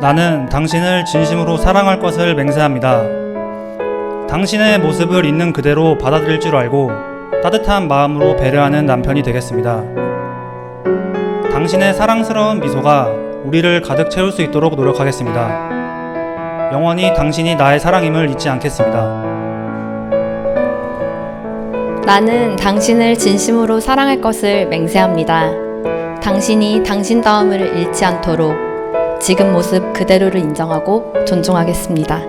나는 당신을 진심으로 사랑할 것을 맹세합니다. 당신의 모습을 있는 그대로 받아들일 줄 알고 따뜻한 마음으로 배려하는 남편이 되겠습니다. 당신의 사랑스러운 미소가 우리를 가득 채울 수 있도록 노력하겠습니다. 영원히 당신이 나의 사랑임을 잊지 않겠습니다. 나는 당신을 진심으로 사랑할 것을 맹세합니다. 당신이 당신다움을 잃지 않도록 지금 모습 그대로를 인정하고 존중하겠습니다.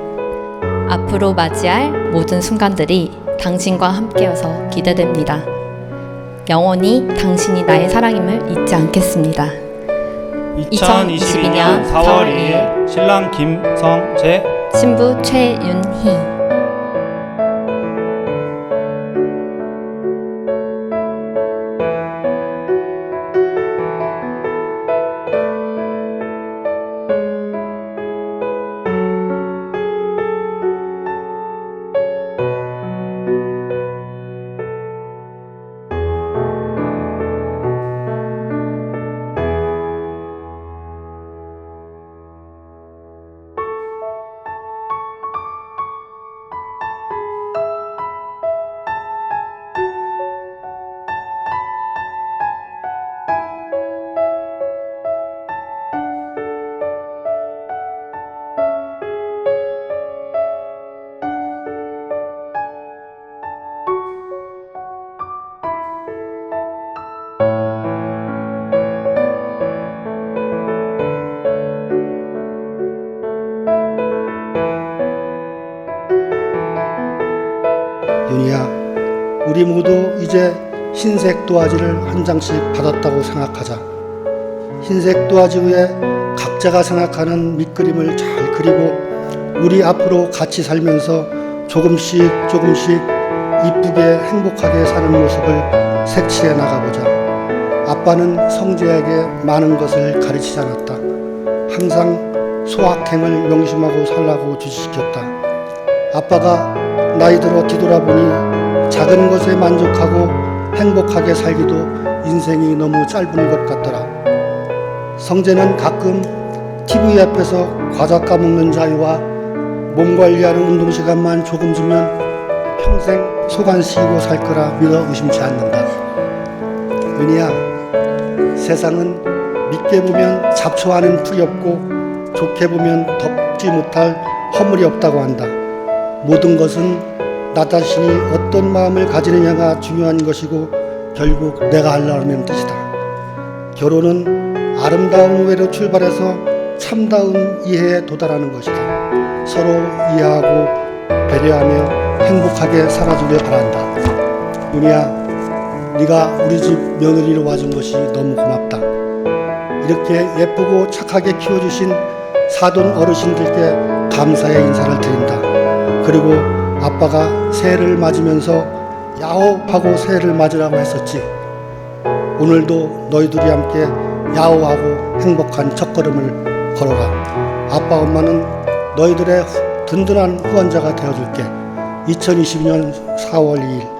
앞으로 맞이할 모든 순간들이 당신과 함께여서 기대됩니다. 영원히 당신이 나의 사랑임을 잊지 않겠습니다. 2022년 4월 2일 신랑 김성재 신부 최윤희 윤희야, 우리 모두 이제 흰색 도화지를 한 장씩 받았다고 생각하자. 흰색 도화지 위에 각자가 생각하는 밑그림을 잘 그리고 우리 앞으로 같이 살면서 조금씩 조금씩 이쁘게 행복하게 사는 모습을 색칠해 나가보자. 아빠는 성재에게 많은 것을 가르치지 않았다. 항상 소확행을 명심하고 살라고 지시켰다. 아빠가 나이 들어 뒤돌아보니 작은 것에 만족하고 행복하게 살기도 인생이 너무 짧은 것 같더라. 성재는 가끔 TV 앞에서 과자 까먹는 자유와 몸 관리하는 운동 시간만 조금 주면 평생 소관 씌우고 살 거라 믿어 의심치 않는다. 은희야, 세상은 믿게 보면 잡초하는 풀이 없고 좋게 보면 덮지 못할 허물이 없다고 한다. 모든 것은 나 자신이 어떤 마음을 가지느냐가 중요한 것이고 결국 내가 하려는 뜻이다. 결혼은 아름다운 우애로 출발해서 참다운 이해에 도달하는 것이다. 서로 이해하고 배려하며 행복하게 살아주길 바란다. 윤희야, 네가 우리 집 며느리로 와준 것이 너무 고맙다. 이렇게 예쁘고 착하게 키워주신 사돈 어르신들께 감사의 인사를 드린다. 그리고 아빠가 새해를 맞으면서 야호하고 새해를 맞으라고 했었지. 오늘도 너희들이 함께 야호하고 행복한 첫걸음을 걸어가. 아빠 엄마는 너희들의 든든한 후원자가 되어줄게. 2022년 4월 2일